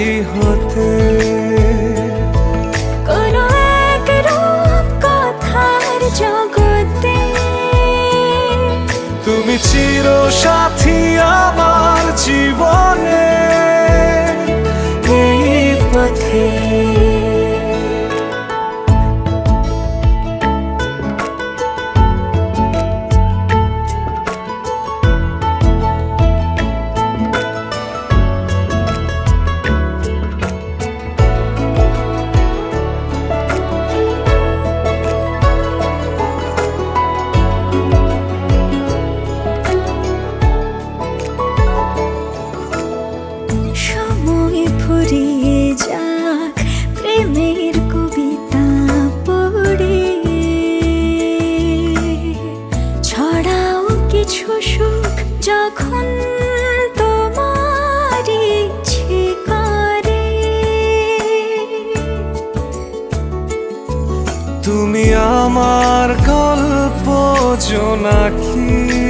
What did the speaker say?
আমারই হতে। কোনো এক রূপ কথার জগতে। তুমি চির সাথী আমার জীবনে। এই পথে ফুরিয়ে যাক, প্রেমের কবিতা পড়ে ছড়াও কিছু সুখ যখন তোমার ইচ্ছে তুমি আমার গল্প জোনাকি।